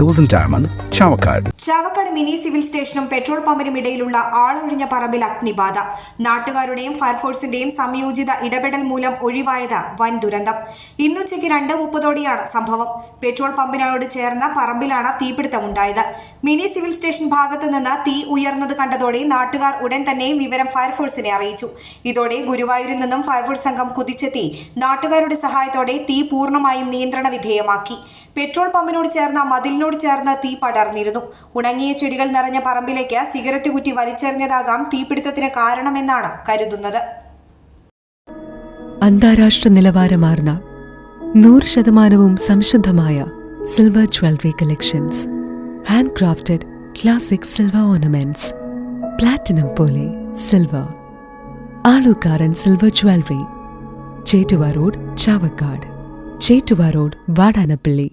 golden diamond Chavakkad. Chavakkad mini civil സ്റ്റേഷനും petrol പമ്പിനും ഇടയിലുള്ള ആളൊഴിഞ്ഞ പറമ്പിൽ അഗ്നിബാധ. നാട്ടുകാരുടെയും ഫയർഫോഴ്സിന്റെയും സംയോജിത ഇടപെടൽ മൂലം ഒഴിവായത് വൻ ദുരന്തം. ഇന്നുച്ചയ്ക്ക് രണ്ട് മുപ്പതോടെയാണ് സംഭവം. പെട്രോൾ പമ്പിനോട് ചേർന്ന പറമ്പിലാണ് തീപിടുത്തമുണ്ടായത്. മിനി സിവിൽ സ്റ്റേഷൻ ഭാഗത്ത് നിന്ന് തീ ഉയർന്നത് കണ്ടതോടെ നാട്ടുകാർ ഉടൻ തന്നെ വിവരം ഫയർഫോഴ്സിനെ അറിയിച്ചു. ഇതോടെ ഗുരുവായൂരിൽ നിന്നും ഫയർഫോഴ്സ് സംഘം കുതിച്ചെത്തി. നാട്ടുകാരുടെ സഹായത്തോടെ തീ പൂർണമായും നിയന്ത്രണ വിധേയമാക്കി. പെട്രോൾ പമ്പിനോട് ചേർന്ന മതിലിനോട് ചേർന്ന് തീ പടർന്നിരുന്നു. ഉണങ്ങിയ ചെടികൾ നിറഞ്ഞ പറമ്പിലേക്ക് സിഗരറ്റ് കുറ്റി വലിച്ചെറിഞ്ഞതാകാം തീപിടുത്തത്തിന് കാരണമെന്നാണ് കരുതുന്നത്. അന്താരാഷ്ട്ര നിലവാരമാർന്ന നൂറ് ശതമാനവും സംശുദ്ധമായ silver jewellery collections. Handcrafted classic silver ornaments. Platinum പോലെ silver. Aalukkaran silver jewellery. Chettuva road Chavakkad. Chettuva road Vadanappally.